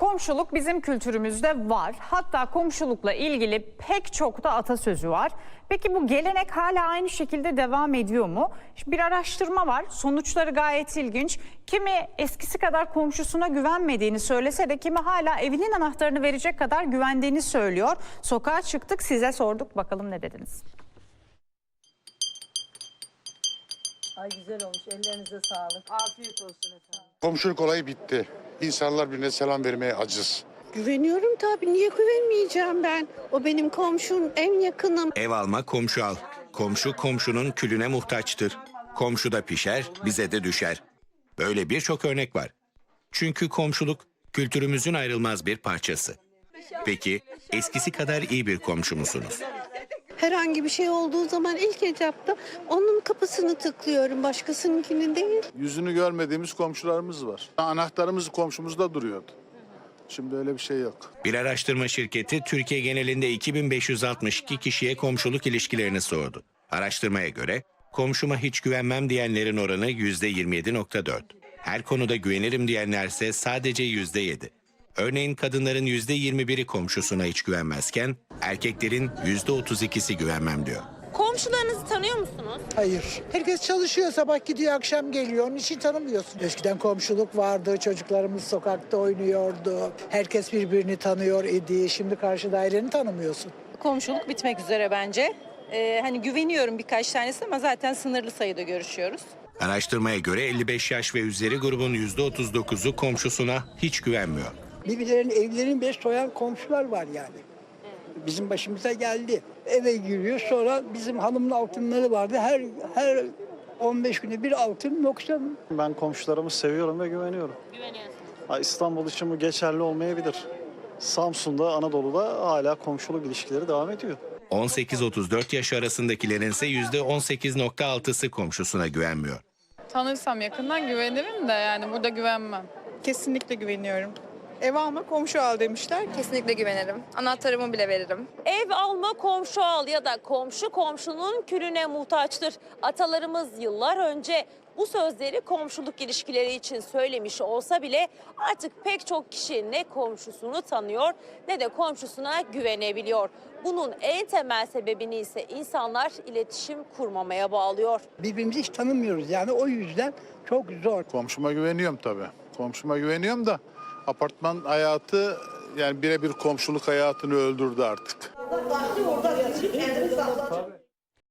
Komşuluk bizim kültürümüzde var. Hatta komşulukla ilgili pek çok da atasözü var. Peki bu gelenek hala aynı şekilde devam ediyor mu? Bir araştırma var. Sonuçları gayet ilginç. Kimi eskisi kadar komşusuna güvenmediğini söylese de kimi hala evinin anahtarını verecek kadar güvendiğini söylüyor. Sokağa çıktık size sorduk bakalım ne dediniz? Ay güzel olmuş. Ellerinize sağlık. Afiyet olsun efendim. Komşuluk olayı bitti. İnsanlar birbirine selam vermeye aciz. Güveniyorum tabii. Niye güvenmeyeceğim ben? O benim komşum, en yakınım. Ev alma komşu al. Komşu komşunun külüne muhtaçtır. Komşu da pişer, bize de düşer. Böyle birçok örnek var. Çünkü komşuluk kültürümüzün ayrılmaz bir parçası. Peki eskisi kadar iyi bir komşu musunuz? Herhangi bir şey olduğu zaman ilk etapta onun kapısını tıklıyorum. Başkasınınkini değil. Yüzünü görmediğimiz komşularımız var. Anahtarımız komşumuzda duruyordu. Şimdi öyle bir şey yok. Bir araştırma şirketi Türkiye genelinde 2562 kişiye komşuluk ilişkilerini sordu. Araştırmaya göre komşuma hiç güvenmem diyenlerin oranı %27.4. Her konuda güvenirim diyenlerse sadece %7. Örneğin kadınların %21'i komşusuna hiç güvenmezken erkeklerin %32'si güvenmem diyor. Komşularınızı tanıyor musunuz? Hayır. Herkes çalışıyor. Sabah gidiyor, akşam geliyor. Onun için tanımıyorsun. Eskiden komşuluk vardı. Çocuklarımız sokakta oynuyordu. Herkes birbirini tanıyor idi. Şimdi karşı daireni tanımıyorsun. Komşuluk bitmek üzere bence. Ee, hani güveniyorum birkaç tanesi ama zaten sınırlı sayıda görüşüyoruz. Araştırmaya göre 55 yaş ve üzeri grubun %39'u komşusuna hiç güvenmiyor. Birbirlerinin evlerini bile soyan komşular var yani. Bizim başımıza geldi. Eve giriyor sonra bizim hanımın altınları vardı. Her her 15 günde bir altın noksan. Ben komşularımı seviyorum ve güveniyorum. Ha, İstanbul için bu geçerli olmayabilir. Samsun'da, Anadolu'da hala komşuluk ilişkileri devam ediyor. 18-34 yaş arasındakilerin ise %18.6'sı komşusuna güvenmiyor. Tanırsam yakından güvenirim de yani burada güvenmem. Kesinlikle güveniyorum. Ev alma komşu al demişler. Kesinlikle güvenirim. Anahtarımı bile veririm. Ev alma komşu al ya da komşu komşunun külüne muhtaçtır. Atalarımız yıllar önce bu sözleri komşuluk ilişkileri için söylemiş olsa bile artık pek çok kişi ne komşusunu tanıyor ne de komşusuna güvenebiliyor. Bunun en temel sebebini ise insanlar iletişim kurmamaya bağlıyor. Birbirimizi hiç tanımıyoruz yani o yüzden çok zor. Komşuma güveniyorum tabii. Komşuma güveniyorum da apartman hayatı yani birebir komşuluk hayatını öldürdü artık.